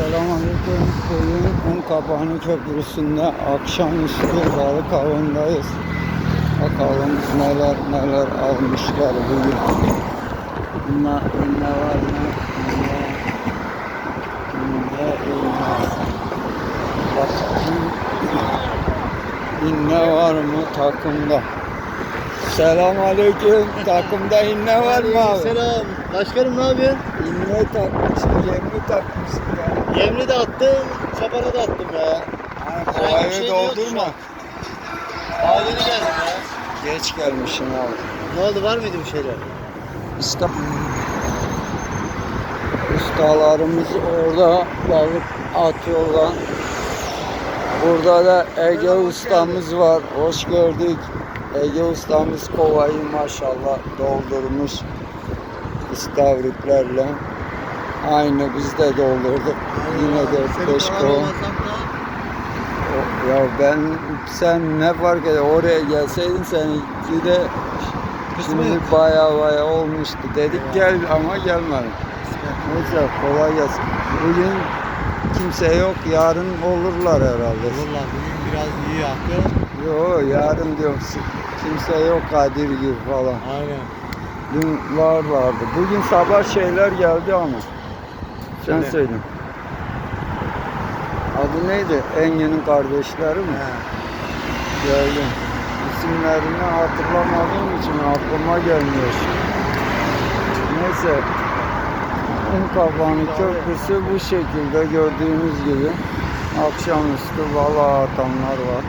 Selamünaleyküm. Bugün Unkapanı Köprüsü'nde akşamüstü balık avındayız. Bakalım neler neler almışlar bugün. Bunlar ne var ne? Ne ne Bakayım. İnne var mı takımda? Selamünaleyküm. Takımda inne var mı abi? Selam. Başkanım ne yapıyorsun? İnne takmışsın, yemli takmışsın ya. Yemli de attım, çapara da attım ya. Bir Kovayı şey doldurma. yeni geldim ya. Geç gelmişsin abi. Ne oldu var mıydı bir şeyler? Usta. Ustalarımız orada balık atıyorlar. Burada da Ege ustamız var. Hoş gördük. Ege ustamız kovayı maşallah doldurmuş istavritlerle. Aynı biz de doldurduk. Yine de 5 kova. Ya ben sen ne fark eder oraya gelseydin seninki de şimdi baya baya olmuştu. Dedik gel ama gelmedin. Neyse kolay gelsin. Bugün kimse yok yarın olurlar herhalde. Valla bugün biraz iyi yaktı. Yo yarın diyorum kimse yok Kadir gibi falan. Aynen. Dün var vardı. Bugün sabah şeyler geldi ama. Sen Söyle. söyle. Adı neydi? Engin'in kardeşleri mi? Gördüm. İsimlerini hatırlamadığım için aklıma gelmiyor. Neyse. Unkapanı Köprüsü bu şekilde gördüğünüz gibi. Akşamüstü balığa atanlar var.